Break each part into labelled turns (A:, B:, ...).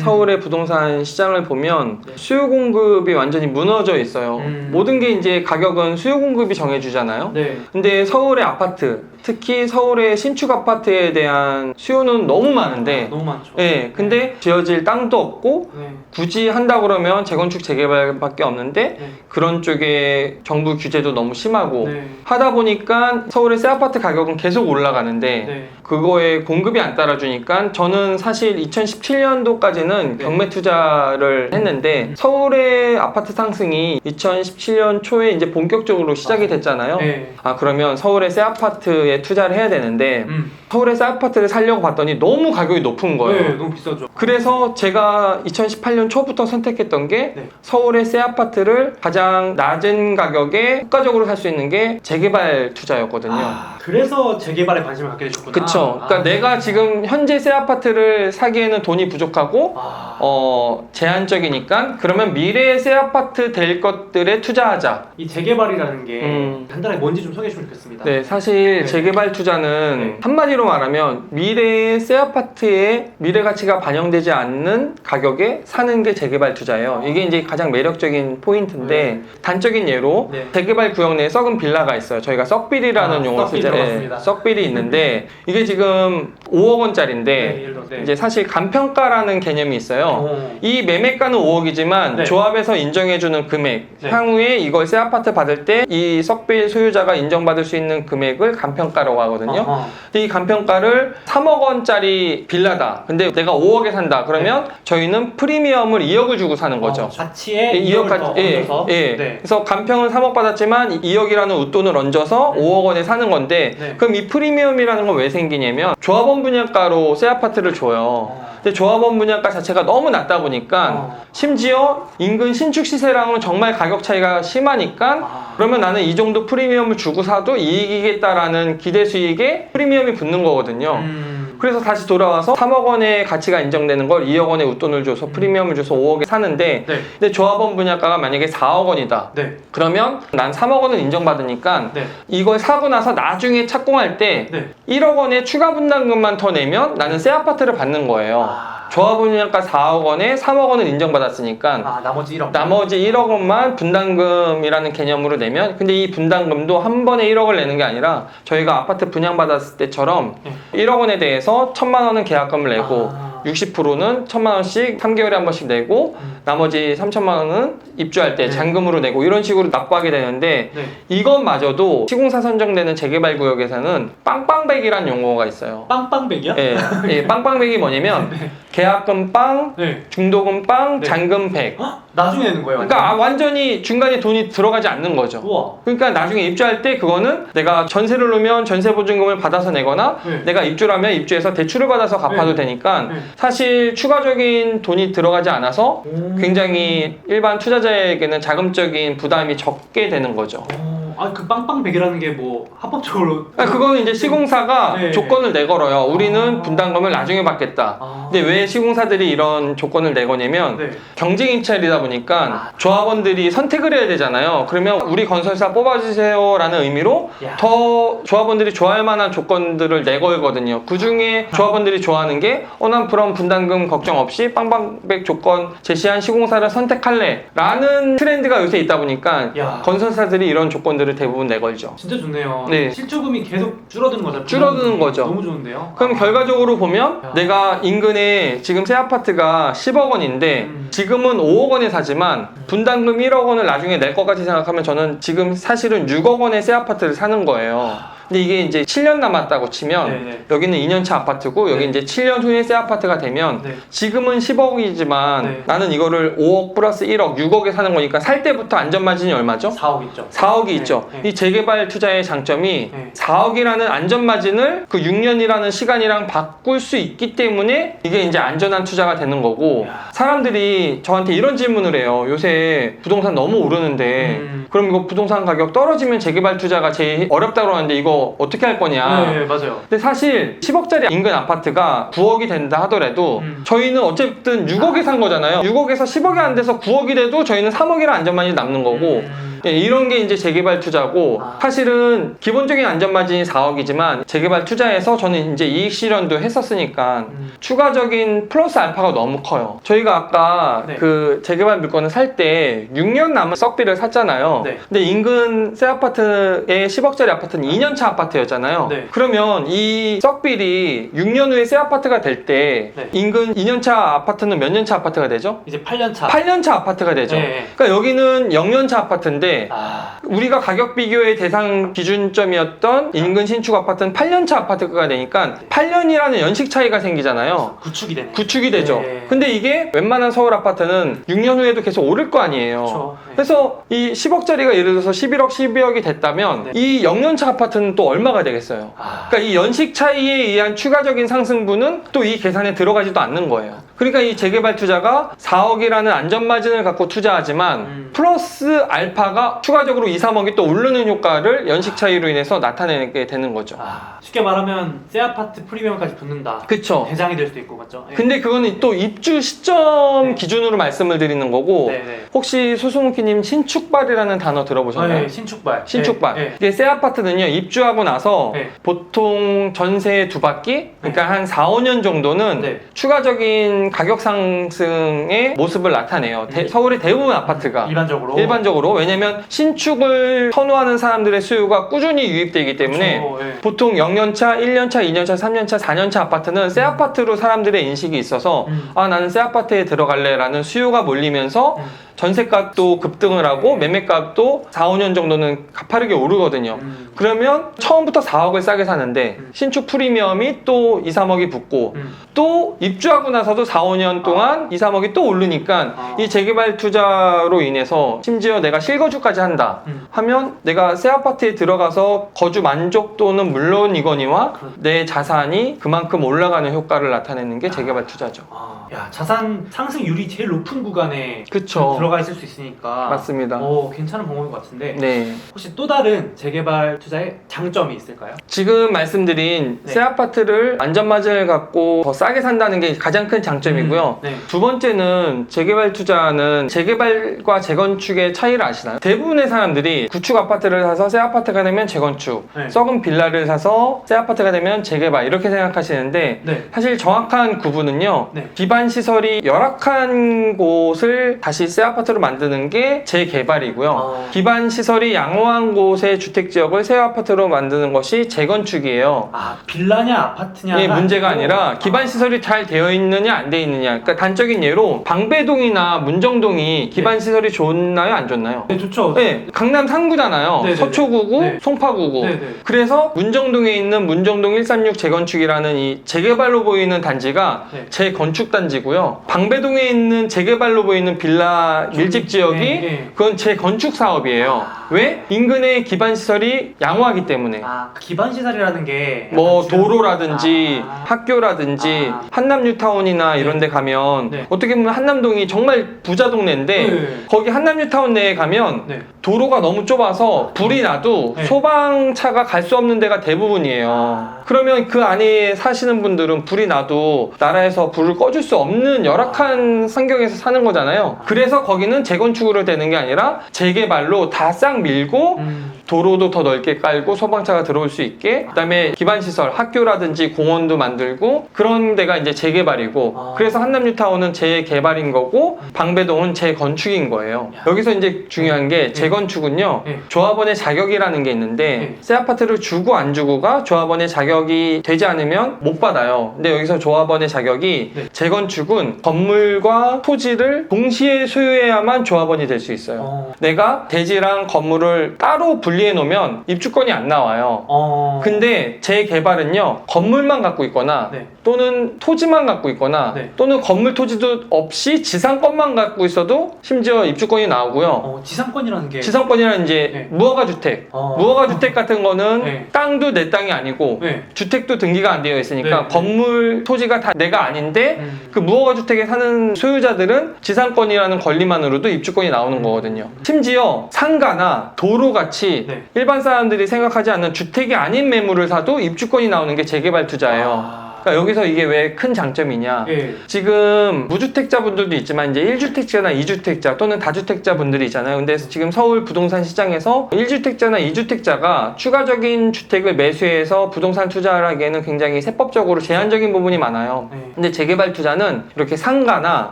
A: 서울의 부동산 시장을 보면
B: 네.
A: 수요 공급이 완전히 무너져 있어요.
B: 음.
A: 모든 게 이제 가격은 수요 공급이 정해주잖아요.
B: 네.
A: 근데 서울의 아파트, 특히 서울의 신축 아파트에 대한 수요는 너무 많은데,
B: 너무 많죠.
A: 예, 근데 지어질 땅도 없고
B: 네.
A: 굳이 한다 그러면 재건축 재개발밖에 없는데
B: 네.
A: 그런 쪽에 정부 규제도 너무 심하고
B: 네.
A: 하다 보니까 서울의 새 아파트 가격은 계속 올라가는데
B: 네.
A: 그거에 공급이 안 따라주니까 저는 사실 2017년도까지는
B: 네.
A: 경매 투자를 했는데 서울의 아파트 상승이 2017년 초에 이제 본격적으로 시작이 됐잖아요.
B: 네.
A: 아 그러면 서울의 새 아파트 에 투자를 해야 되는데
B: 음.
A: 서울의 새 아파트를 살려고 봤더니 너무 가격이 높은 거예요.
B: 네, 너무 비싸죠.
A: 그래서 제가 2018년 초부터 선택했던 게
B: 네.
A: 서울의 새 아파트를 가장 낮은 가격에 효과적으로 살 수 있는 게 재개발 투자였거든요.
B: 아, 그래서 재개발에 관심을 갖게 되셨구나.
A: 그쵸. 그러니까
B: 아.
A: 내가 지금 현재 새 아파트를 사기에는 돈이 부족하고
B: 아.
A: 어 제한적이니까 그러면 미래의 새 아파트 될 것들에 투자하자.
B: 이 재개발이라는 게
A: 음.
B: 간단하게 뭔지 좀 소개해 주시면 좋겠습니다.
A: 네, 사실
B: 네.
A: 재개발 투자는
B: 네.
A: 한마디로 말하면 미래의 새 아파트의 미래 가치가 반영되지 않는 가격에 사는 게 재개발 투자예요. 이게 이제 가장 매력적인 포인트인데
B: 네.
A: 단적인 예로
B: 네.
A: 재개발 구역 내에 썩은 빌라가 있어요. 저희가 썩빌이라는
B: 아,
A: 용어
B: 썩빌
A: 쓰죠.
B: 들어봤습니다.
A: 썩빌이 있는데 이게 지금 5억 원짜리인데
B: 네. 네.
A: 이제 사실 간평가라는 개념이 있어요.
B: 어.
A: 이 매매가는 5억이지만
B: 네.
A: 조합에서 인정해주는 금액
B: 네.
A: 향후에 이걸 새 아파트 받을 때이 석빌 소유자가 인정받을 수 있는 금액을 간평가라고 하거든요. 근데 이 간평 가를 3억 원짜리 빌라다. 근데 내가 5억에 산다. 그러면 저희는 프리미엄을 2억을 주고 사는 거죠.
B: 어, 가치에
A: 예,
B: 2억을
A: 2억까지
B: 더
A: 예,
B: 얹어서
A: 예.
B: 네.
A: 그래서 간평은 3억 받았지만 2억이라는 웃돈을 얹어서
B: 네.
A: 5억 원에 사는 건데
B: 네.
A: 그럼 이 프리미엄이라는 건 왜 생기냐면 조합원 분양가로 새 아파트를 줘요.
B: 어.
A: 근데 조합원 분양가 자체가 너무 낮다 보니까
B: 어.
A: 심지어 인근 신축 시세랑은 정말 가격 차이가 심하니까
B: 아.
A: 그러면 나는 이 정도 프리미엄을 주고 사도 이익이겠다라는 기대 수익에 프리미엄이 붙는 거거든요.
B: 음.
A: 그래서 다시 돌아와서 3억 원의 가치가 인정되는 걸 2억 원의 웃돈을 줘서 프리미엄을 줘서 5억에 사는데
B: 네.
A: 근데 조합원 분양가가 만약에 4억 원이다.
B: 네.
A: 그러면 난 3억 원을 인정받으니까
B: 네.
A: 이걸 사고 나서 나중에 착공할 때
B: 네.
A: 1억 원의 추가 분담금만 더 내면 나는 새 아파트를 받는 거예요.
B: 아.
A: 조합원 분양가 4억 원에 3억 원을 인정받았으니까
B: 아, 나머지 1억.
A: 나머지 1억 원만 분담금이라는 개념으로 내면 근데 이 분담금도 한 번에 1억을 내는 게 아니라 저희가 아파트 분양받았을 때처럼
B: 네.
A: 1억 원에 대해서 1천만 원은 계약금을 내고
B: 아.
A: 60%는 1천만 원씩 3개월에 한 번씩 내고
B: 음.
A: 나머지 3천만 원은 입주할 때
B: 네.
A: 잔금으로 내고 이런 식으로 납부하게 되는데
B: 네.
A: 이것마저도 시공사 선정되는 재개발 구역에서는 빵빵백이라는 용어가 있어요.
B: 빵빵백이야?
A: 예, 예, 빵빵백이 뭐냐면
B: 네.
A: 계약금 빵,
B: 네.
A: 중도금 빵,
B: 네.
A: 잔금 백.
B: 헉, 나중에 내는 거예요.
A: 그러니까 아,
B: 완전?
A: 완전히 중간에 돈이 들어가지 않는 거죠.
B: 우와.
A: 그러니까 나중에 입주할 때 그거는 내가 전세를 놓으면 전세 보증금을 받아서 내거나
B: 네.
A: 내가 입주를 하면 입주해서 대출을 받아서 갚아도
B: 네.
A: 되니까
B: 네.
A: 사실 추가적인 돈이 들어가지 않아서
B: 오.
A: 굉장히 일반 투자자에게는 자금적인 부담이 적게 되는 거죠.
B: 어, 아, 그 빵빵백이라는 게 뭐 합법적으로
A: 그러니까 그거는 이제 시공사가
B: 네.
A: 조건을 내걸어요. 우리는
B: 아.
A: 분담금을 나중에 받겠다.
B: 아.
A: 근데 왜 시공사들이 이런 조건을 내거냐면
B: 네.
A: 경쟁 입찰이다
B: 아.
A: 보니까 조합원들이 선택을 해야 되잖아요. 그러면 우리 건설사 뽑아주세요라는 의미로
B: 야.
A: 더 조합원들이 좋아할 만한 조건들을 내걸거든요. 그 중에 조합원들이 좋아하는 게, 어, 난 그럼 분담금 걱정 없이 빵빵백 조건 제시한 시공사를 선택할래. 라는 트렌드가 요새 있다 보니까
B: 야.
A: 건설사들이 이런 조건들을 대부분 내걸죠.
B: 진짜 좋네요.
A: 네.
B: 실조금이 계속 줄어드는 거죠.
A: 줄어드는 거죠.
B: 너무 좋은데요.
A: 그럼 결과적으로 보면
B: 야.
A: 내가 인근에 지금 새 아파트가 10억 원인데
B: 음.
A: 지금은 5억 원에 사지만 분담금 1억 원을 나중에 낼 것까지 생각하면 저는 지금 사실은 6억 원의 새 아파트를 사는 거예요. 근데 이게 이제 7년 남았다고 치면
B: 네네.
A: 여기는 2년차 아파트고 여기
B: 네.
A: 이제 7년 후에 새 아파트가 되면
B: 네.
A: 지금은 10억이지만
B: 네.
A: 나는 이거를 5억 플러스 1억 6억에 사는 거니까 살 때부터 안전 마진이 얼마죠?
B: 4억 있죠.
A: 4억이
B: 네,
A: 있죠.
B: 네.
A: 이 재개발 투자의 장점이
B: 네.
A: 4억이라는 안전 마진을 그 6년이라는 시간이랑 바꿀 수 있기 때문에 이게 이제 안전한 투자가 되는 거고
B: 야.
A: 사람들이 저한테 이런 질문을 해요. 요새 부동산 너무 오르는데
B: 음.
A: 그럼 이거 부동산 가격 떨어지면 재개발 투자가 제일 어렵다고 하는데 이거 어떻게 할 거냐?
B: 네, 맞아요.
A: 근데 사실 10억짜리 인근 아파트가 9억이 된다 하더라도
B: 음.
A: 저희는 어쨌든 6억에 산 거잖아요. 6억에서 10억이 안 돼서 9억이 돼도 저희는 3억이라 안전만이 남는 거고
B: 음.
A: 예, 이런 게 이제 재개발 투자고
B: 아.
A: 사실은 기본적인 안전마진이 4억이지만 재개발 투자에서 저는 이제 이익 실현도 했었으니까
B: 음.
A: 추가적인 플러스 알파가 너무 커요. 저희가 아까
B: 네.
A: 그 재개발 물건을 살 때 6년 남은 썩비를 샀잖아요.
B: 네.
A: 근데 인근 새 아파트의 10억짜리 아파트는 2년차 아파트였잖아요.
B: 네.
A: 그러면 이 썩빌이 6년 후에 새 아파트가 될 때
B: 네.
A: 인근 2년차 아파트는 몇 년차 아파트가 되죠?
B: 이제 8년 차.
A: 8년차 아파트가 되죠.
B: 네.
A: 그러니까 여기는 0년차 아파트인데
B: 아.
A: 우리가 가격 비교의 대상 기준점이었던 인근 신축 아파트는 8년차 아파트가 되니까 8년이라는 연식 차이가 생기잖아요.
B: 구축이 되네.
A: 구축이 되죠.
B: 네.
A: 근데 이게 웬만한 서울 아파트는 6년 후에도 계속 오를 거 아니에요.
B: 그렇죠. 네.
A: 그래서 이 10억짜리가 예를 들어서 11억, 12억이 됐다면
B: 네.
A: 이 0년차 아파트는 또 얼마가 되겠어요?
B: 아.
A: 그러니까 이 연식 차이에 의한 추가적인 상승분은 또 이 계산에 들어가지도 않는 거예요. 그러니까 이 재개발 투자가 4억이라는 안전 마진을 갖고 투자하지만
B: 음.
A: 플러스 알파가 추가적으로 2, 3억이 또 오르는 효과를 연식 차이로 인해서 나타내게 되는 거죠.
B: 아. 쉽게 말하면 새 아파트 프리미엄까지 붙는다.
A: 그쵸?
B: 대장이 될 수도 있고 맞죠? 예.
A: 근데 그거는 또 입주 시점
B: 네.
A: 기준으로 말씀을 드리는 거고
B: 네, 네.
A: 혹시 수승욱기님 신축발이라는 단어 들어보셨나요?
B: 네, 신축발.
A: 신축발.
B: 네, 네.
A: 이게 새 아파트는요, 입주하고 나서
B: 네.
A: 보통 전세 두 바퀴? 그러니까 한 4, 5년 정도는
B: 네.
A: 추가적인 가격 상승의 모습을 나타내요. 대-
B: 음.
A: 서울의 대부분 아파트가.
B: 일반적으로.
A: 일반적으로. 왜냐면 신축을 선호하는 사람들의 수요가 꾸준히 유입되기 때문에
B: 그렇죠. 예.
A: 보통 0년차, 1년차, 2년차, 3년차, 4년차 아파트는 새 아파트로 사람들의 인식이 있어서
B: 음.
A: 아, 나는 새 아파트에 들어갈래라는 수요가 몰리면서
B: 음.
A: 전세값도 급등을 하고
B: 네.
A: 매매값도 4, 5년 정도는 가파르게 오르거든요.
B: 음.
A: 그러면 처음부터 4억을 싸게 사는데
B: 음.
A: 신축 프리미엄이 또 2, 3억이 붙고
B: 음.
A: 또 입주하고 나서도 4, 5년 동안 2, 3억이 또 오르니까
B: 아.
A: 이 재개발 투자로 인해서 심지어 내가 실거주까지 한다
B: 음.
A: 하면 내가 새 아파트에 들어가서 거주 만족도는 물론이거니와
B: 그렇-
A: 내 자산이 그만큼 올라가는 효과를 나타내는 게 재개발 투자죠.
B: 아, 야 자산 상승률이 제일 높은 구간에
A: 그쵸.
B: 들어 가 있을 수 있으니까
A: 맞습니다.
B: 오, 괜찮은 방법인 것 같은데
A: 네.
B: 혹시 또 다른 재개발 투자의 장점이 있을까요?
A: 지금 말씀드린
B: 네.
A: 새 아파트를 안전마진을 갖고 더 싸게 산다는 게 가장 큰 장점이고요.
B: 음, 네.
A: 두 번째는 재개발 투자는 재개발과 재건축의 차이를 아시나요? 대부분의 사람들이 구축 아파트를 사서 새 아파트가 되면 재건축,
B: 네.
A: 썩은 빌라를 사서 새 아파트가 되면 재개발 이렇게 생각하시는데
B: 네.
A: 사실 정확한 구분은요.
B: 네.
A: 기반 시설이 열악한 곳을 다시 새 아파트로 만드는 게 재개발이고요.
B: 어.
A: 기반 시설이 양호한 곳의 주택 지역을 새 아파트로 만드는 것이 재건축이에요.
B: 아 빌라냐 아파트냐
A: 이 문제가 아니라 기반 시설이 잘 되어 있느냐 안 되어 있느냐. 그러니까 단적인 예로 방배동이나 문정동이 기반 시설이 좋나요 안 좋나요?
B: 네 좋죠.
A: 네, 강남 상구잖아요.
B: 네네네.
A: 서초구구,
B: 네.
A: 송파구구.
B: 네, 네.
A: 그래서 문정동에 있는 문정동 136 재건축이라는 이 재개발로 보이는 단지가
B: 네.
A: 재건축 단지고요. 방배동에 있는 재개발로 보이는 빌라 밀집 지역이
B: 네, 네.
A: 그건 재건축 사업이에요.
B: 아.
A: 왜? 인근의 기반 시설이 양호하기 때문에.
B: 아 기반 시설이라는 게
A: 뭐
B: 약간
A: 도로라든지
B: 아.
A: 학교라든지
B: 아.
A: 한남 뉴타운이나
B: 네.
A: 이런 데 가면
B: 네.
A: 어떻게 보면 한남동이 정말 부자 동네인데
B: 네.
A: 거기 한남 뉴타운 내에 가면
B: 네.
A: 도로가 너무 좁아서 불이 나도
B: 네.
A: 소방차가 갈 수 없는 데가 대부분이에요.
B: 아.
A: 그러면 그 안에 사시는 분들은 불이 나도 나라에서 불을 꺼줄 수 없는 열악한 환경에서 사는 거잖아요. 그래서 거기는 재건축으로 되는 게 아니라 재개발로 다 싹 밀고
B: 음.
A: 도로도 더 넓게 깔고 소방차가 들어올 수 있게 그다음에 기반 시설 학교라든지 공원도 만들고 그런 데가 이제 재개발이고
B: 아.
A: 그래서 한남뉴타운은 재개발인 거고 방배동은 재건축인 거예요.
B: 야.
A: 여기서 이제 중요한 게 재건축은요
B: 네.
A: 조합원의 자격이라는 게 있는데
B: 네.
A: 새 아파트를 주고 안 주고가 조합원의 자격이 되지 않으면 못 받아요. 근데 여기서 조합원의 자격이
B: 네.
A: 재건축은 건물과 토지를 동시에 소유해야만 조합원이 될 수 있어요.
B: 어.
A: 내가 대지랑 건물을 따로 분리 분리해 놓으면 입주권이 안 나와요.
B: 어.
A: 근데 재개발은요 건물만 갖고 있거나
B: 네.
A: 또는 토지만 갖고 있거나
B: 네.
A: 또는 건물 토지도 없이 지상권만 갖고 있어도 심지어 입주권이 나오고요.
B: 어, 지상권이라는 게.
A: 지상권이라는 이제
B: 네.
A: 무허가 주택.
B: 어.
A: 무허가 주택 같은 거는
B: 네.
A: 땅도 내 땅이 아니고
B: 네.
A: 주택도 등기가 안 되어 있으니까
B: 네.
A: 건물 토지가 다 내가 아닌데
B: 음.
A: 그 무허가 주택에 사는 소유자들은 지상권이라는 권리만으로도 입주권이 나오는 거거든요. 심지어 상가나 도로 같이
B: 네.
A: 일반 사람들이 생각하지 않는 주택이 아닌 매물을 사도 입주권이 나오는 게 재개발 투자예요.
B: 아.
A: 그러니까 여기서 이게 왜 큰 장점이냐?
B: 예.
A: 지금 무주택자분들도 있지만 이제 1주택자나 2주택자 또는 다주택자분들이 있잖아요. 근데 지금 서울 부동산 시장에서 1주택자나 2주택자가 추가적인 주택을 매수해서 부동산 투자를 하기에는 굉장히 세법적으로 제한적인 부분이 많아요.
B: 네.
A: 근데 재개발 투자는 이렇게 상가나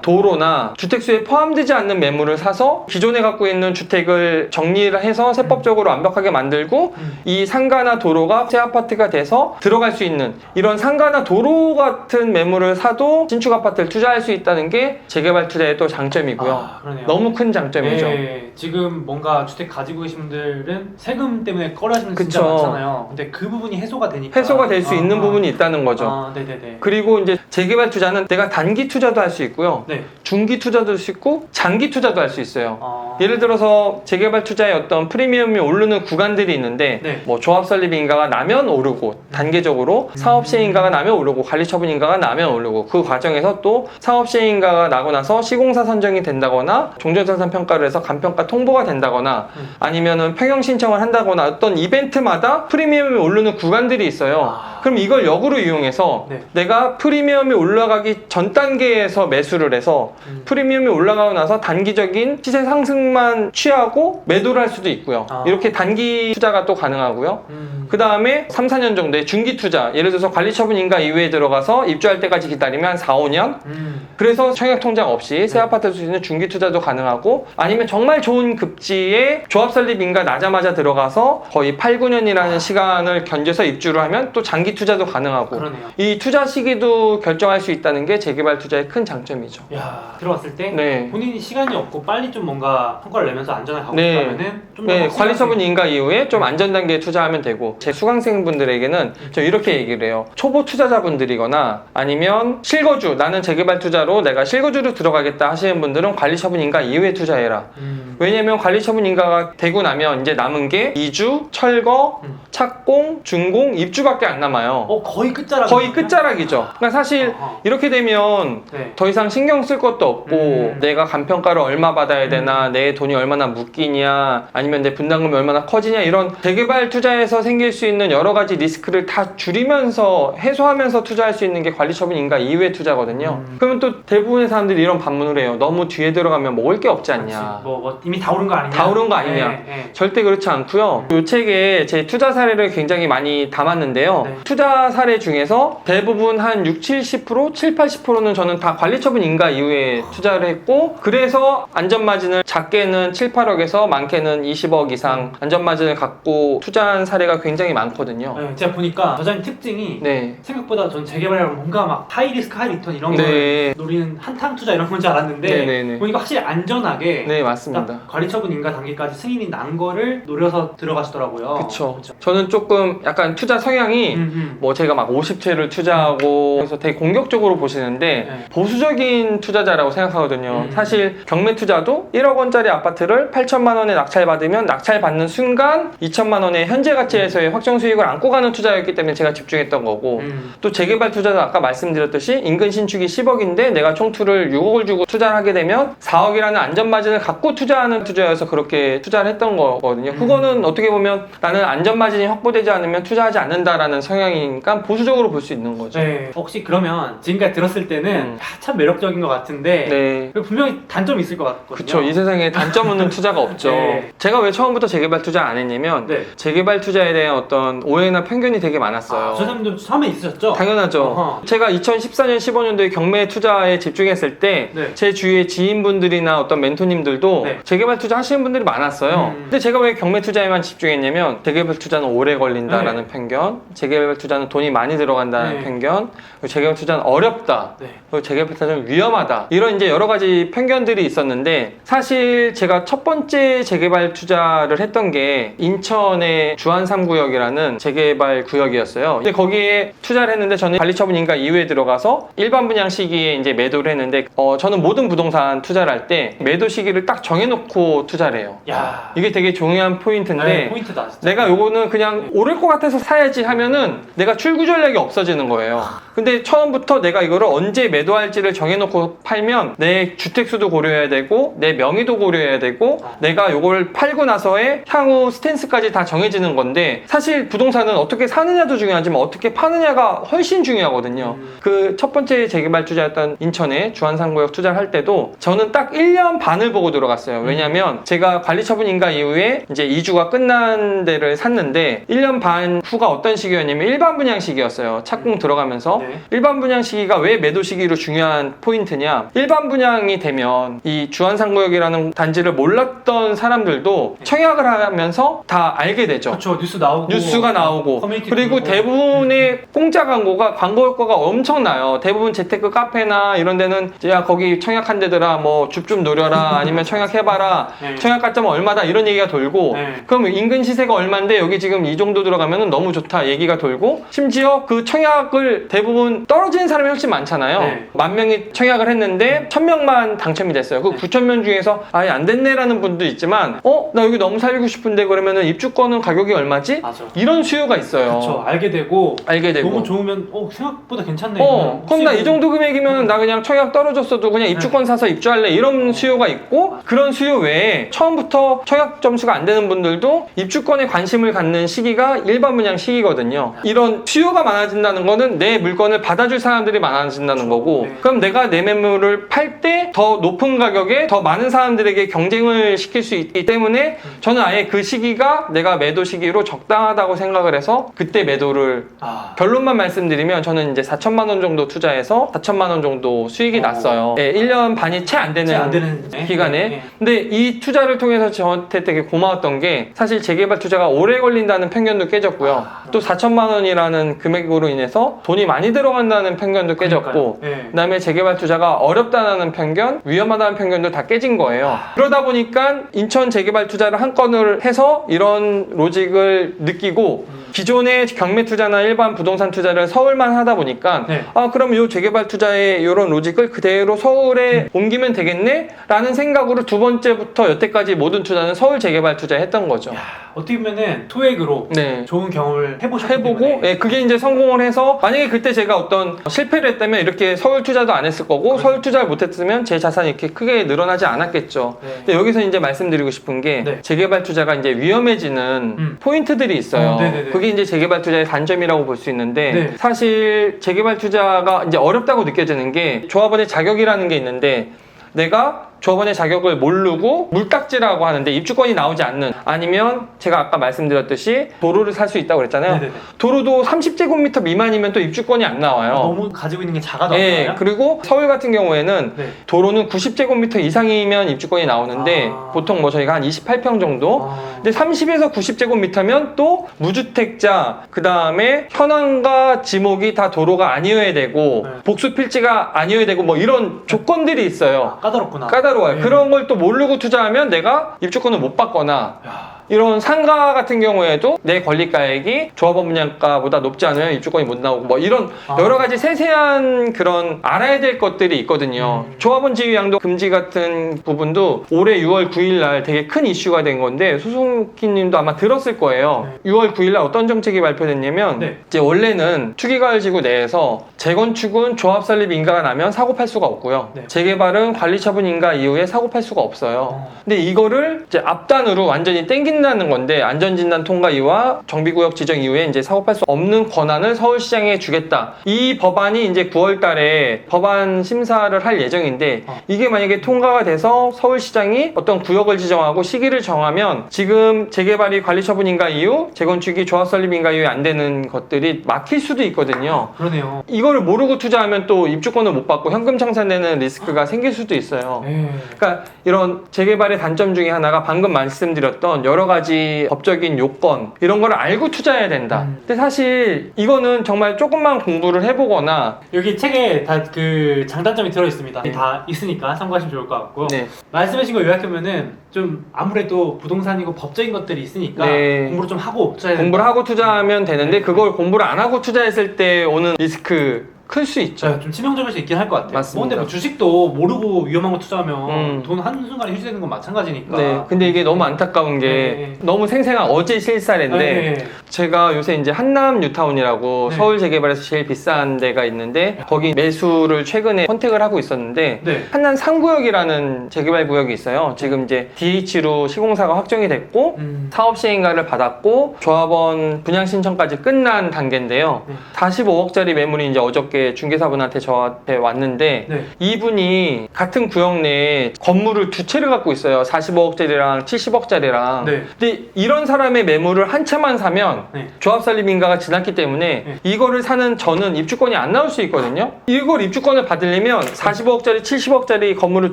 A: 도로나 주택수에 포함되지 않는 매물을 사서 기존에 갖고 있는 주택을 정리를 해서 세법적으로 완벽하게 만들고
B: 음.
A: 이 상가나 도로가 새 아파트가 돼서 들어갈 수 있는 이런 상가나 도로 같은 매물을 사도 신축 아파트를 투자할 수 있다는 게 재개발 투자의 또 장점이고요.
B: 아, 그러네요.
A: 너무 큰 장점이죠.
B: 예, 지금 뭔가 주택 가지고 계신 분들은 세금 때문에 꺼려하시는 분 진짜
A: 그쵸.
B: 많잖아요. 근데 그 부분이 해소가 되니까
A: 해소가 될 수
B: 아,
A: 있는
B: 아.
A: 부분이 있다는 거죠.
B: 아, 네네네.
A: 그리고 이제 재개발 투자는 내가 단기 투자도 할 수 있고요.
B: 네.
A: 중기 투자도 할 수 있고 장기 투자도 할 수 있어요.
B: 아,
A: 예를 들어서 재개발 투자의 어떤 프리미엄이 오르는 구간들이 있는데
B: 네.
A: 뭐 조합 설립 인가가 나면 오르고 단계적으로 사업 시행 인가가 나면 오르고 관리 처분 인가가 나면 오르고 그 과정에서 또 사업 시행 인가가 나고 나서 시공사 선정이 된다거나 종전자산 평가를 해서 간평가 통보가 된다거나
B: 음.
A: 아니면은 평형 신청을 한다거나 어떤 이벤트마다 프리미엄이 오르는 구간들이 있어요.
B: 아.
A: 그럼 이걸 역으로 이용해서
B: 네.
A: 내가 프리미엄이 올라가기 전 단계에서 매수를 해서
B: 음.
A: 프리미엄이 올라가고 나서 단기적인 시세 상승만 취하고 매도를 할 수도 있고요.
B: 아.
A: 이렇게 단기 투자가 또 가능하고요.
B: 음.
A: 그 다음에 3, 4년 정도의 중기 투자. 예를 들어서 관리 처분 인가 이후에 들어가서 입주할 때까지 기다리면 4, 5년.
B: 음.
A: 그래서 청약 통장 없이 새
B: 네.
A: 아파트 수 있는 중기 투자도 가능하고 아니면 정말 좋은 급지에 조합 설립 인가 나자마자 들어가서 거의 8, 9년이라는 시간을 견뎌서 입주를 하면 또 장기 투자도 가능하고
B: 그러네요.
A: 이 투자 시기도 결정할 수 있다는 게 재개발 투자의 큰 장점이죠.
B: 야 들어왔을 때
A: 네.
B: 본인이 시간이 없고 빨리 좀 뭔가 성과를 내면서 안전하게 가고
A: 네.
B: 싶다면은 좀더
A: 네, 관리 처분 인가 이후에 좀 안전 단계에 투자하면 되고 제 수강생분들에게는 저 이렇게 얘기를 해요. 초보 투자자분들 이거나 아니면 실거주 나는 재개발 투자로 내가 실거주로 들어가겠다 하시는 분들은 관리 처분 인가 이후에 투자해라.
B: 음.
A: 왜냐면 관리 처분 인가가 되고 나면 이제 남은 게 이주, 철거,
B: 음.
A: 착공, 준공, 입주밖에 안 남아요.
B: 어 거의 끝자락
A: 거의 끝자락이죠. 그러니까 사실
B: 어허.
A: 이렇게 되면
B: 네.
A: 더 이상 신경 쓸 것도 없고
B: 음.
A: 내가 간평가를 얼마 받아야 되나 내 돈이 얼마나 묶이냐 아니면 내 분담금이 얼마나 커지냐 이런 재개발 투자에서 생길 수 있는 여러 가지 리스크를 다 줄이면서 해소하면서 투자할 수 있는 게 관리처분 인가 이후의 투자거든요
B: 음.
A: 그러면 또 대부분의 사람들이 이런 반문을 해요 너무 뒤에 들어가면 먹을 게 없지 않냐.
B: 뭐, 뭐 이미 다 오른 거 아니냐?
A: 다 오른 거 아니냐.
B: 네, 네.
A: 절대 그렇지 않고요. 이 책에 제 투자 사례를 굉장히 많이 담았는데요.
B: 네.
A: 투자 사례 중에서 대부분 한 6, 70%, 7, 80%는 저는 다 관리처분 인가 이후에 투자를 했고 그래서 안전마진을 작게는 7, 8억에서 많게는 20억 이상 안전마진을 갖고 투자한 사례가 굉장히 많거든요.
B: 네, 제가 보니까 저자님 특징이
A: 네.
B: 생각보다 전 재개발하면 뭔가 막 하이 리스크 하이 리턴 이런
A: 네.
B: 걸 노리는 한탕 투자 이런 건 줄 알았는데
A: 네 네 네.
B: 보니까 확실히 안전하게
A: 네, 맞습니다.
B: 딱 관리처분 인가 단계까지 승인이 난 거를 노려서 들어가시더라고요.
A: 그쵸.
B: 그쵸.
A: 저는 조금 약간 투자 성향이
B: 음, 음.
A: 뭐 제가 막 50채를 투자하고 그래서 되게 공격적으로 보시는데
B: 네.
A: 보수적인 투자자라고 생각하거든요.
B: 음.
A: 사실 경매 투자도 1억 원짜리 아파트를 8천만 원에 낙찰 받으면 낙찰 받는 순간 2천만 원의 현재 가치에서의 확정 수익을 안고 가는 투자였기 때문에 제가 집중했던 거고
B: 음.
A: 또 재개발 투자도 아까 말씀드렸듯이 인근 신축이 10억인데 내가 총투를 6억을 주고 투자를 하게 되면 4억이라는 안전마진을 갖고 투자하는 투자여서 그렇게 투자를 했던 거거든요.
B: 음.
A: 그거는 어떻게 보면 나는 안전마진이 확보되지 않으면 투자하지 않는다라는 성향이니까 보수적으로 볼 수 있는 거죠.
B: 네. 혹시 그러면 지금까지 들었을 때는
A: 음.
B: 야, 참 매력적인 것 같은데
A: 네.
B: 분명히 단점이 있을 것 같거든요.
A: 그쵸. 이 세상에 단점 없는 투자가 없죠.
B: 네.
A: 제가 왜 처음부터 재개발 투자 안 했냐면
B: 네.
A: 재개발 투자에 대한 어떤 오해나 편견이 되게 많았어요.
B: 아, 저 사람도 처음에 있으셨죠?
A: 당연하죠.
B: 어허.
A: 제가 2014년, 15년도에 경매 투자에 집중했을 때
B: 네.
A: 제 주위에 지인분들이나 어떤 멘토님들도
B: 네.
A: 재개발 투자 하시는 분들이 많았어요.
B: 음.
A: 근데 제가 왜 경매 투자에만 집중했냐면 재개발 투자는 오래 걸린다라는 편견, 재개발 투자는 돈이 많이 들어간다는
B: 네.
A: 편견, 재개발 투자는 어렵다.
B: 네.
A: 그리고 재개발 투자는 위험하다. 이런 이제 여러 가지 편견들이 있었는데 사실 제가 첫 번째 재개발 투자를 했던 게 인천의 주안 3구역이라는 재개발 구역이었어요. 근데 거기에 투자를 했는데 저는 관리처분 인가 이후에 들어가서 일반 분양 시기에 이제 매도를 했는데 어, 저는 모든 부동산 투자를 할 때 매도 시기를 딱 정해놓고 투자를 해요.
B: 야.
A: 이게 되게 중요한 포인트인데
B: 네, 포인트다. 진짜.
A: 내가 요거는 그냥 오를 것 같아서 사야지 하면은 내가 출구 전략이 없어지는 거예요. 근데 처음부터 내가 이거를 언제 매도할지를 정해놓고 팔면 내 주택 수도 고려해야 되고 내 명의도 고려해야 되고 내가 요걸 팔고 나서의 향후 스탠스까지 다 정해지는 건데 사실 부동산은 어떻게 사느냐도 중요하지만 어떻게 파느냐가 훨씬 중요하거든요.
B: 음.
A: 그첫 번째 재개발 투자였던 인천의 주안상구역 투자를 할 때도 저는 딱 1년 반을 보고 들어갔어요. 왜냐면 제가 관리처분 인가 이후에 이제 이주가 끝난 데를 샀는데 1년 반 후가 어떤 시기였냐면 일반 분양 시기였어요. 착공 들어가면서
B: 네.
A: 일반 분양 시기가 왜 매도 시기로 중요한 포인트냐? 일반 분양이 되면 이 주안상구역이라는 단지를 몰랐던 사람들도
B: 네.
A: 청약을 하면서 다 알게 되죠.
B: 그렇죠. 뉴스 나오고
A: 뉴스가 나오고 그리고. 대부분의 공짜 광고 가 광고 효과가 엄청나요. 대부분 재테크 카페나 이런 데는 야 거기 청약한 데더라 뭐 줍 좀 노려라 아니면 청약해봐라
B: 네.
A: 청약 가점은 얼마다 이런 얘기가 돌고
B: 네.
A: 그럼 인근 시세가 얼마인데 여기 지금 이 정도 들어가면 너무 좋다 얘기가 돌고 심지어 그 청약을 대부분 떨어지는 사람이 훨씬 많잖아요.
B: 네.
A: 만 명이 청약을 했는데 천 명만 당첨이 됐어요. 그
B: 네.
A: 9천 명 중에서 아예 안 됐네라는 분도 있지만 어 나 여기 너무 살고 싶은데 그러면은 입주권은 가격이 얼마지?
B: 맞아.
A: 이런 수요가 있어요.
B: 그렇죠. 알게 되고
A: 알게 되고.
B: 너무 좋으면 어 생각보다 괜찮네.
A: 어, 그럼 나 이 정도 금액이면 나 그냥 청약 떨어졌어도 그냥 입주권 사서 입주할래? 이런 수요가 있고 그런 수요 외에 처음부터 청약 점수가 안 되는 분들도 입주권에 관심을 갖는 시기가 일반 분양 시기거든요. 이런 수요가 많아진다는 거는 내 물건을 받아줄 사람들이 많아진다는 거고
B: 네.
A: 그럼 내가 내 매물을 팔 때 더 높은 가격에 더 많은 사람들에게 경쟁을 시킬 수 있기 때문에 저는 아예 그 시기가 내가 매도 시기로 적당하다고 생각을 해서 그때 매도를
B: 아,
A: 결론만 말씀 드리면 저는 이제 4천만 원 정도 투자해서 4천만 원 정도 수익이
B: 어.
A: 났어요. 예, 1년 반이 채 안 되는,
B: 채안 되는 네.
A: 기간에.
B: 네.
A: 근데 이 투자를 통해서 저한테 되게 고마웠던 게 사실 재개발 투자가 오래 걸린다는 편견도 깨졌고요.
B: 아.
A: 또 4천만 원이라는 금액으로 인해서 돈이 많이 들어간다는 편견도 깨졌고
B: 그러니까요. 네.
A: 그다음에 재개발 투자가 어렵다는 편견, 위험하다는 편견도 다 깨진 거예요.
B: 아.
A: 그러다 보니까 인천 재개발 투자를 한 건을 해서 이런 로직을 느끼고
B: 음.
A: 기존의 경매 투자나 일반 부동산 투자를 서울만 하다 보니까
B: 네.
A: 아 그럼 이 재개발 투자의 이런 로직을 그대로 서울에
B: 음.
A: 옮기면 되겠네라는 생각으로 두 번째부터 여태까지 모든 투자는 서울 재개발 투자에 했던 거죠.
B: 야, 어떻게 보면은 토액으로
A: 네.
B: 좋은 경험을 해보셨기
A: 해보고
B: 때문에
A: 예, 그게 이제 성공을 해서 만약에 그때 제가 어떤 실패를 했다면 이렇게 서울 투자도 안 했을 거고
B: 그렇죠.
A: 서울 투자를 못 했으면 제 자산이 이렇게 크게 늘어나지 않았겠죠.
B: 네.
A: 근데 여기서 이제 말씀드리고 싶은 게
B: 네.
A: 재개발 투자가 이제 위험해지는
B: 음.
A: 포인트들이 있어요.
B: 어, 네네네.
A: 그게 이제 재개발 투자의 단점이라고 볼 수 있는데
B: 네.
A: 사실 재개발 투자가 이제 어렵다고 느껴지는 게 조합원의 자격이라는 게 있는데 내가 조합원의 자격을 모르고 물딱지라고 하는데 입주권이 나오지 않는 아니면 제가 아까 말씀드렸듯이 도로를 살 수 있다고 그랬잖아요.
B: 네네네.
A: 도로도 30제곱미터 미만이면 또 입주권이 안 나와요.
B: 너무 가지고 있는 게 작아도
A: 예,
B: 안
A: 그리고 서울 같은 경우에는
B: 네.
A: 도로는 90제곱미터 이상이면 입주권이 나오는데
B: 아.
A: 보통 뭐 저희가 한 28평 정도
B: 아,
A: 근데 30에서 90제곱미터면 또 무주택자 그 다음에 현황과 지목이 다 도로가 아니어야 되고
B: 네.
A: 복수 필지가 아니어야 되고 뭐 이런 조건들이 있어요.
B: 아, 까다롭구나.
A: 까다 로워요.
B: 네.
A: 그런 걸 또 모르고 투자하면 내가 입주권을 못 받거나
B: 야,
A: 이런 상가 같은 경우에도 내 권리가액이 조합원 분양가보다 높지 않으면 입주권이 못 나오고 뭐 이런
B: 아.
A: 여러 가지 세세한 그런 알아야 될 것들이 있거든요.
B: 음.
A: 조합원 지위 양도 금지 같은 부분도 올해 6월 9일 날 되게 큰 이슈가 된 건데 소송기 님도 아마 들었을 거예요. 6월 9일 날 어떤 정책이 발표됐냐면
B: 네.
A: 이제 원래는 투기가을지구 내에서 재건축은 조합 설립 인가가 나면 사고 팔 수가 없고요.
B: 네.
A: 재개발은 관리 처분 인가 이후에 사고 팔 수가 없어요.
B: 어.
A: 근데 이거를 이제 앞단으로 완전히 땡긴 승인나는 건데 안전진단 통과 이후와 정비구역 지정 이후에 이제 사업할 수 없는 권한을 서울시장에 주겠다. 이 법안이 이제 9월달에 법안 심사를 할 예정인데
B: 어.
A: 이게 만약에 통과가 돼서 서울시장이 어떤 구역을 지정하고 시기를 정하면 지금 재개발이 관리처분 인가 이후 재건축이 조합설립 인가 이후에 안 되는 것들이 막힐 수도 있거든요.
B: 그러네요.
A: 이거를 모르고 투자하면 또 입주권을 못 받고 현금 청산되는 리스크가 생길 수도 있어요.
B: 네.
A: 그러니까 이런 재개발의 단점 중에 하나가 방금 말씀드렸던 여러 가지 법적인 요건 이런 걸 알고 투자해야 된다.
B: 음.
A: 근데 사실 이거는 정말 조금만 공부를 해보거나
B: 여기 책에 다 그 장단점이 들어 있습니다.
A: 네.
B: 다 있으니까 참고하시면 좋을 것 같고
A: 네.
B: 말씀하신 거 요약하면은 좀 아무래도 부동산이고 법적인 것들이 있으니까
A: 네.
B: 공부를 좀 하고 투자해야
A: 공부를
B: 된다.
A: 하고 투자하면 되는데 그걸 공부를 안 하고 투자했을 때 오는 리스크 클 수 있죠.
B: 네, 좀 치명적일 수 있긴 할 것 같아요.
A: 맞습니다.
B: 뭐 근데 뭐 주식도 모르고 위험한 거 투자하면
A: 음.
B: 돈 한순간에 휴지되는 건 마찬가지니까.
A: 네, 근데 이게 너무 안타까운 게
B: 네.
A: 너무 생생한 어제 실사례인데
B: 네.
A: 제가 요새 이제 한남 뉴타운이라고
B: 네.
A: 서울 재개발에서 제일 비싼 데가 있는데 거기 매수를 최근에 선택을 하고 있었는데
B: 네.
A: 한남 3구역이라는 재개발 구역이 있어요. 지금 이제 DH로 시공사가 확정이 됐고
B: 음.
A: 사업 시행가를 받았고 조합원 분양 신청까지 끝난 단계인데요.
B: 네.
A: 45억짜리 매물이 이제 어저께 중개사분한테 저한테 왔는데
B: 네.
A: 이분이 같은 구역 내에 건물을 두 채를 갖고 있어요. 45억짜리랑 70억짜리랑.
B: 네.
A: 근데 이런 사람의 매물을 한 채만 사면
B: 네.
A: 조합 설립 인가가 지났기 때문에
B: 네.
A: 이거를 사는 저는 입주권이 안 나올 수 있거든요. 이걸 입주권을 받으려면 45억짜리, 70억짜리 건물을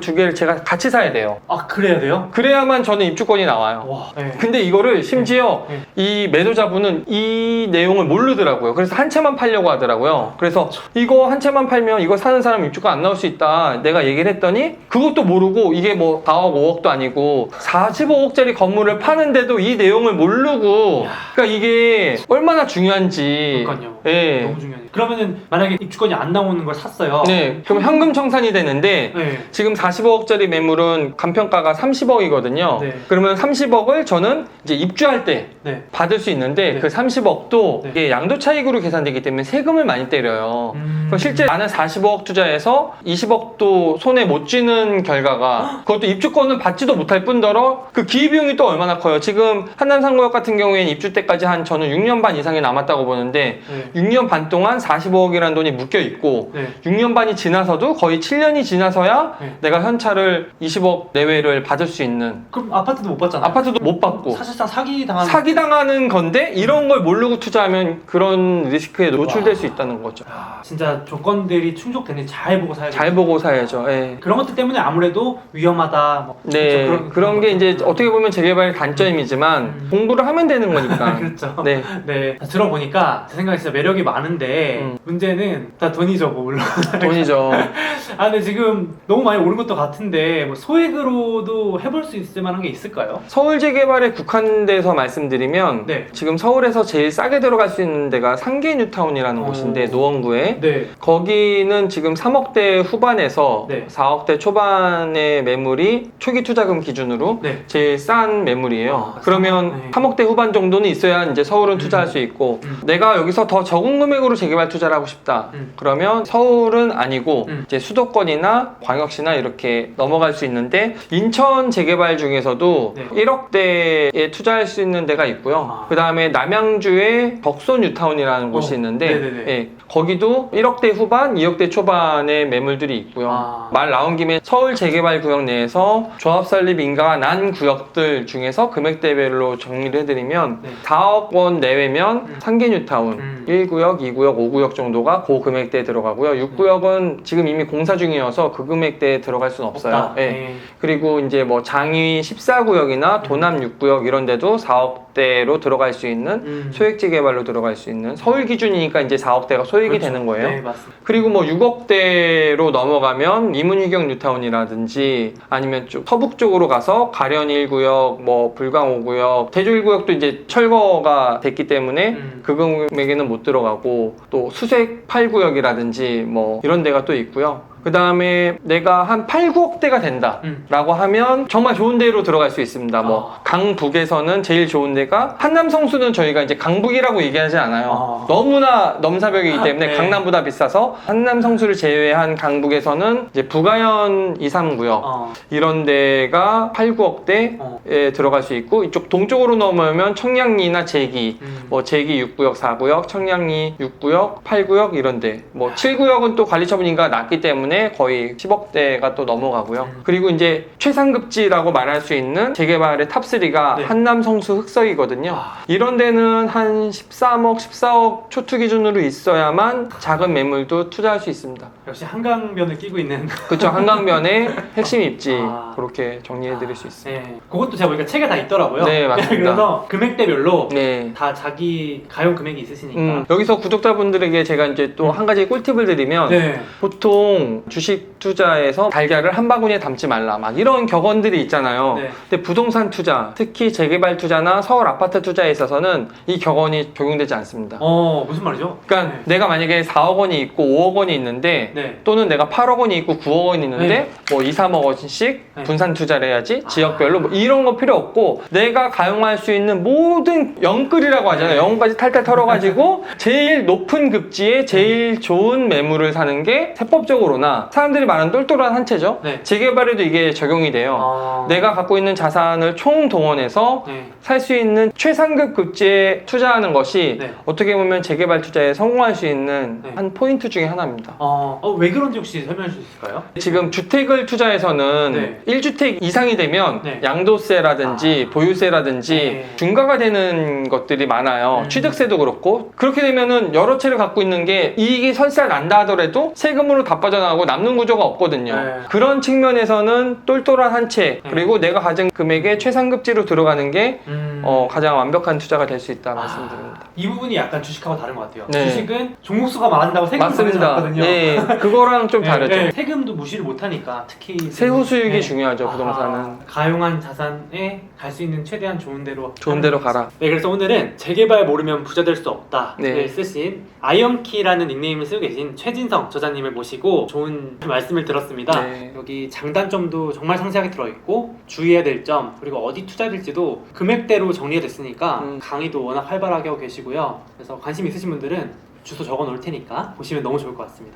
A: 두 개를 제가 같이 사야 돼요.
B: 아 그래야 돼요?
A: 그래야만 저는 입주권이 나와요.
B: 와. 네.
A: 근데 이거를 심지어
B: 네.
A: 이 매도자분은 이 내용을 모르더라고요. 그래서 한 채만 팔려고 하더라고요. 그래서 이거 한 채만 팔면 이거 사는 사람 입주권 안 나올 수 있다. 내가 얘기를 했더니 그것도 모르고 이게 뭐 4억, 5억도 아니고 45억짜리 건물을 파는데도 이 내용을 모르고 그러니까 이게 얼마나 중요한지.
B: 그러니까요.
A: 예.
B: 너무 중요해요. 그러면은 만약에 입주권이 안 나오는 걸 샀어요.
A: 네. 그럼 현금 청산이 되는데
B: 네.
A: 지금 45억짜리 매물은 간평가가 30억이거든요.
B: 네.
A: 그러면 30억을 저는 이제 입주할 때
B: 네.
A: 받을 수 있는데
B: 네.
A: 그 30억도
B: 네.
A: 이게 양도 차익으로 계산되기 때문에 세금을 많이 때려요.
B: 음.
A: 그럼 실제 나는 45억 투자해서 20억도 손에 못 쥐는 결과가 그것도 입주권을 받지도 못할 뿐더러 그 기회비용이 또 얼마나 커요. 지금 한남상구역 같은 경우에는 입주 때까지 한 저는 6년 반 이상이 남았다고 보는데
B: 네.
A: 6년 반 동안 45억이라는 돈이 묶여 있고
B: 네.
A: 6년 반이 지나서도 거의 7년이 지나서야
B: 네.
A: 내가 현찰을 20억 내외를 받을 수 있는
B: 그럼 아파트도 못 받잖아요.
A: 아파트도 못 받고
B: 사실상 사기 당한
A: 사기 당하는 건데 이런 걸 모르고 투자하면 그런 리스크에 노출될 수 있다는 거죠.
B: 아, 진짜 조건들이 충족되는지 잘 보고 사야
A: 잘 보고 사야죠. 예.
B: 그런 것들 때문에 아무래도 위험하다. 뭐
A: 네,
B: 그렇죠.
A: 그런, 게 이제
B: 것들.
A: 어떻게 보면 재개발의 단점이지만
B: 음.
A: 공부를 하면 되는 거니까.
B: 그렇죠.
A: 네.
B: 네. 들어보니까 제 생각에 진짜 매력이 많은데
A: 음.
B: 문제는 다 돈이죠, 뭐 물론.
A: 돈이죠.
B: 아, 근데 지금 너무 많이 오른 것도 같은데 뭐 소액으로도 해볼 수 있을 만한 게 있을까요?
A: 서울 재개발에 국한돼서 말씀드리면
B: 네.
A: 지금 서울에서 제일 싸게 들어갈 수 있는 데가 상계 뉴타운이라는
B: 어.
A: 곳인데 노원구에
B: 네.
A: 거기는 지금 3억대 후반에서
B: 네.
A: 4억대 초반의 매물이 초기 투자금 기준으로
B: 네.
A: 제일 싼 매물이에요.
B: 아,
A: 그러면
B: 네.
A: 3억대 후반 정도는 있어야 이제 서울은 투자할
B: 음.
A: 수 있고
B: 음.
A: 내가 여기서 더 적은 금액으로 재개발 투자를 하고 싶다.
B: 음.
A: 그러면 서울은 아니고
B: 음.
A: 이제 수도권이나 광역시나 이렇게 넘어갈 수 있는데 인천 재개발 중에서도
B: 네.
A: 1억대에 투자할 수 있는 데가 있고요.
B: 아.
A: 그 다음에 남양주에 덕소 뉴타운이라는
B: 어,
A: 곳이 있는데
B: 네네네.
A: 예, 거기도 1억대 후반, 2억대 초반의 매물들이 있고요.
B: 아.
A: 말 나온 김에 서울 재개발 구역 내에서 조합 설립 인가가 난 구역들 중에서 금액 대별로 정리를 해드리면
B: 네.
A: 4억 원 내외면
B: 음.
A: 상계 뉴타운
B: 음.
A: 1구역, 2구역, 5구역 정도가 그 금액대에 들어가고요. 6구역은 지금 이미 공사 중이어서 그 금액대에 들어갈 수는 없어요. 예.
B: 네.
A: 그리고 이제 뭐 장위 14구역이나 도남 6구역 이런 데도 4억 대로 들어갈 수 있는
B: 음.
A: 소액지 개발로 들어갈 수 있는 서울 기준이니까 이제 4억대가 소액이
B: 그렇죠.
A: 되는 거예요.
B: 네, 맞습니다.
A: 그리고 뭐 6억대로 넘어가면 이문유경 뉴타운이라든지 아니면 쭉 서북 쪽으로 가서 가련 1구역, 뭐 불광 5구역, 대조 1구역도 이제 철거가 됐기 때문에
B: 음.
A: 그 금액에는 못 들어가고 또 수색 8구역이라든지 뭐 이런 데가 또 있고요. 그 다음에 내가 한 8, 9억대가 된다.
B: 음.
A: 라고 하면 정말 좋은 데로 들어갈 수 있습니다. 뭐
B: 아.
A: 강북에서는 제일 좋은 데가 한남 성수는 저희가 이제 강북이라고 얘기하지 않아요.
B: 아.
A: 너무나 넘사벽이기 때문에
B: 네.
A: 강남보다 비싸서 한남 성수를 제외한 강북에서는 이제 부가현 2, 3구역
B: 어.
A: 이런 데가 8, 9억대에
B: 어.
A: 들어갈 수 있고 이쪽 동쪽으로 넘어오면 청량리나 제기
B: 음.
A: 뭐 제기 6구역, 4구역, 청량리 6구역, 8구역 이런 데. 뭐 7구역은 또 관리 처분 인가가 낮기 때문에 거의 10억대가 또 넘어가고요.
B: 음.
A: 그리고 이제 최상급지라고 말할 수 있는 재개발의 탑3가
B: 네.
A: 한남 성수 흑석이거든요.
B: 아.
A: 이런 데는 한 13억, 14억 초투 기준으로 있어야만 작은 매물도 투자할 수 있습니다.
B: 역시 한강변을 끼고 있는
A: 그렇죠. 한강변의 핵심 입지
B: 아.
A: 그렇게 정리해 드릴 수 있습니다.
B: 네. 그것도 제가 보니까 책에 다 있더라고요.
A: 네, 맞습니다.
B: 그래서 금액대별로
A: 네.
B: 다 자기 가용 금액이 있으시니까.
A: 음, 여기서 구독자분들에게 제가 이제 또 한 가지 꿀팁을 드리면
B: 네.
A: 보통 주식 투자에서 달걀을 한 바구니에 담지 말라 막 이런 격언들이 있잖아요.
B: 네.
A: 근데 부동산 투자, 특히 재개발 투자나 서울 아파트 투자에 있어서는 이 격언이 적용되지 않습니다.
B: 어 무슨 말이죠?
A: 그러니까
B: 네.
A: 내가 만약에 4억 원이 있고 5억 원이 있는데
B: 네.
A: 또는 내가 8억 원이 있고 9억 원이 있는데
B: 네.
A: 뭐 2, 3억 원씩
B: 네.
A: 분산 투자를 해야지 지역별로 뭐 이런 거 필요 없고 내가 가용할 수 있는 모든 영끌이라고 하잖아요.
B: 네.
A: 영까지 탈탈 털어가지고 제일 높은 급지에 제일 좋은 매물을 사는 게 세법적으로나 사람들이 말하는 똘똘한 한 채죠.
B: 네.
A: 재개발에도 이게 적용이 돼요.
B: 어...
A: 내가 갖고 있는 자산을 총 동원해서
B: 네.
A: 살수 있는 최상급 급지에 투자하는 것이
B: 네.
A: 어떻게 보면 재개발 투자에 성공할 수 있는
B: 네.
A: 한 포인트 중에 하나입니다.
B: 어, 어, 왜 그런지 혹시 설명해 주실 수 있을까요?
A: 지금 주택을 투자해서는
B: 네.
A: 1주택 이상이 되면
B: 네.
A: 양도세라든지 보유세라든지
B: 네.
A: 중과가 되는 것들이 많아요.
B: 음.
A: 취득세도 그렇고 그렇게 되면은 여러 채를 갖고 있는 게 이익이 설사 난다 하더라도 세금으로 다 빠져나가고 남는 구조가 없거든요.
B: 네.
A: 그런 측면에서는 똘똘한 한채
B: 네.
A: 그리고 내가 가진 금액의 최상급지로 들어가는 게
B: 음...
A: 어, 가장 완벽한 투자가 될 수 있다
B: 아,
A: 말씀드립니다.
B: 이 부분이 약간 주식하고 다른 것 같아요.
A: 네.
B: 주식은 종목 수가 많다고 세금
A: 맞습니다. 네, 그거랑 좀
B: 네,
A: 다르죠.
B: 네. 세금도 무시를 못하니까 특히
A: 세후 수익이
B: 네.
A: 중요하죠
B: 아,
A: 부동산은.
B: 가용한 자산에 갈 수 있는 최대한 좋은 데로
A: 좋은 데로 가라.
B: 네, 그래서 오늘은 재개발 모르면 부자 될 수 없다를
A: 네.
B: 쓰신 아이언키라는 닉네임을 쓰고 계신 최진성 저자님을 모시고 좋은 말씀을 들었습니다.
A: 네.
B: 여기 장단점도 정말 상세하게 들어있고 주의해야 될 점 그리고 어디 투자될지도 금액대로 정리가 됐으니까
A: 음.
B: 강의도 워낙 활발하게 하고 계시고요. 그래서 관심 있으신 분들은 주소 적어 놓을 테니까 보시면 너무 좋을 것 같습니다.